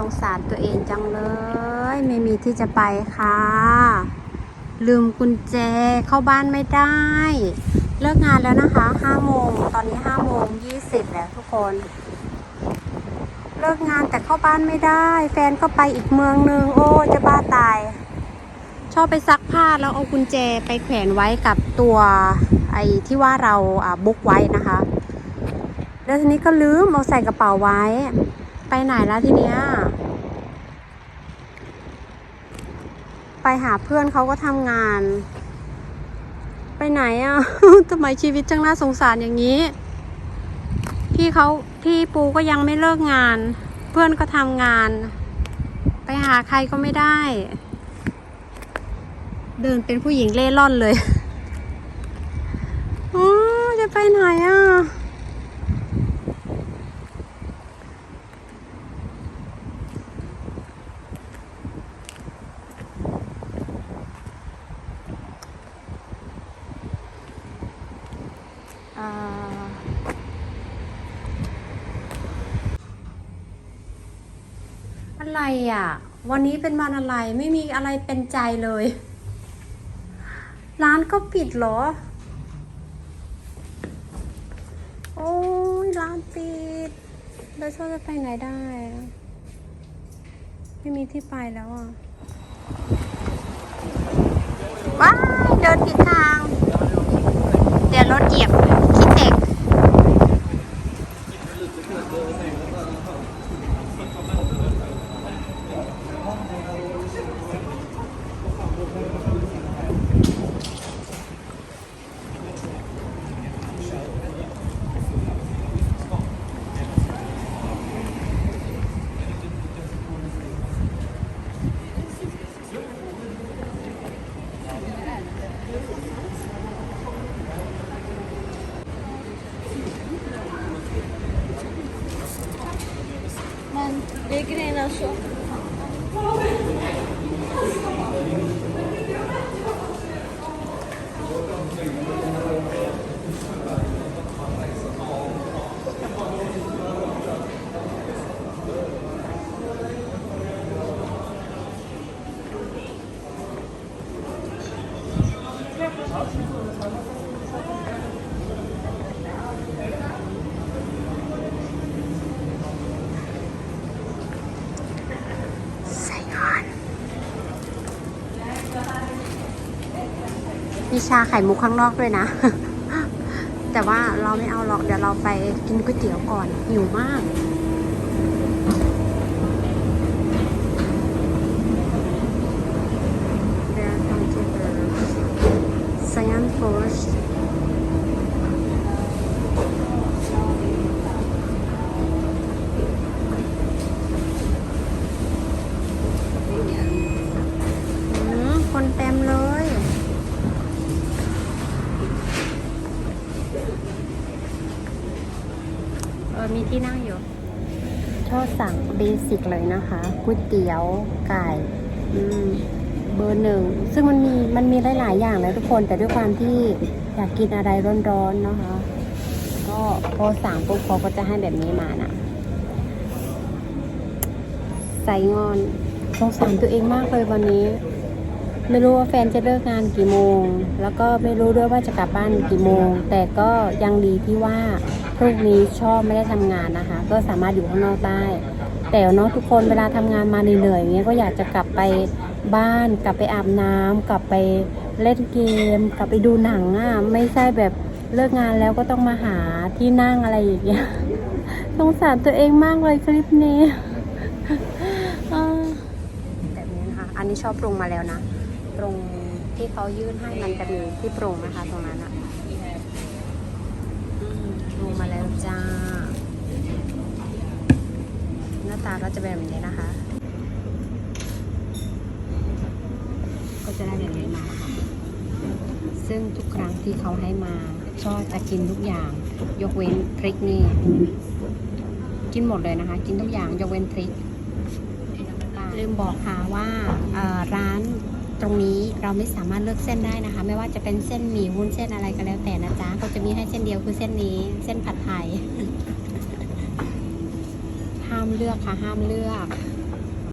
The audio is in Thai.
สงสารตัวเองจังเลย ไม่มีที่จะไปค่ะ ลืมกุญแจเข้าบ้านไม่ได้ เลิกงานแล้วนะคะ5โมงตอนนี้5โมง20แล้วทุกคน เลิกงานแต่เข้าบ้านไม่ได้ แฟนก็ไปอีกเมืองนึง โอ้จะบ้าตาย ชอบไปซักผ้าแล้วเอากุญแจไปแขวนไว้กับตัวไอ้ที่ว่าเราอ่าบุ๊กไว้นะคะแล้วทีนี้ก็ลืมเอาใส่กระเป๋าไว้ ไปไหนแล้วทีเนี้ย ไปหาเพื่อนเขาก็ทำงาน ไปไหนอะ ทำไมชีวิตจังน่าสงสารอย่างนี้ พี่เขาพี่ปูก็ยังไม่เลิกงาน เพื่อนก็ทำงาน ไปหาใครก็ไม่ได้ เดินเป็นผู้หญิงเล่ร่อนเลย อ๋อจะไปไหนอะา อะไรอะ วันนี้เป็นวันอะไรไม่มีอะไรเป็นใจเลย ร้านก็ปิดเหรอ โอ้ยร้านปิดแล้วฉันจะไปไหนได้ ไม่มีที่ไปแล้วอะ Λεγε να. มีชาไข่มุกข้างนอกด้วยนะ แต่ว่าเราไม่เอาหรอกเดี๋ยวเราไปกินก๋วยเตี๋ยวก่อนหิวมาก Welcome to the Siam Forest อืมคนเต็มเลย เออมีที่นั่งอยู่ชอบสั่งเบสิกเลยนะคะก๋วยเตี๋ยวไก่เบอร์หนึ่ง ซึ่งมันมีมันมีหลาย ๆ อย่างนะทุกคน แต่ด้วยความที่อยากกินอะไรร้อนๆนะคะ ก็พอสั่งปุ๊บเขาก็จะให้แบบนี้มานะใส่งอนสงสารตัวเองมากเลยวันนี้ ไม่รู้ว่าแฟนจะเลิกงานกี่โมง แล้วก็ไม่รู้ด้วยว่าจะกลับบ้านกี่โมง แต่ก็ยังดีที่ว่าพรุ่งนี้ชอบไม่ได้ทำงานนะคะ ก็สามารถอยู่ข้างนอกได้แต่เนาะทุกคนเวลาทำงานมาเหนื่อยๆอย่างเงี้ยก็อยากจะกลับไปบ้าน กลับไปอาบน้ำกลับไปเล่นเกม กลับไปดูหนังอะไม่ใช่แบบเลิกงานแล้วก็ต้องมาหาที่นั่งอะไรอย่างเงี้ยสงสารตัวเองมากเลยคลิปนี้แบบนี้นะคะอันนี้ชอบปรุงมาแล้วนะ ตรงที่เขายื่นให้มันจะมีที่ปรุงนะคะตรงนั้นอะอืมปรุงมาแล้วจ้า หน้าตาก็จะเป็นแบบนี้นะคะ ก็จะได้แบบนี้มาค่ะซึ่งทุกครั้งที่เขาให้มาชอบจะกินทุกอย่าง ยกเว้นพริกนี่กินหมดเลยนะคะ กินทุกอย่างยกเว้นพริกลืมบอกค่ะว่าร้าน ตรงนี้เราไม่สามารถเลือกเส้นได้นะคะ ไม่ว่าจะเป็นเส้นหมี่วุ้นเส้นอะไรก็แล้วแต่นะจ๊ะเขาจะมีให้เส้นเดียวคือเส้นนี้ เส้นผัดไทยห้ามเลือกค่ะห้ามเลือก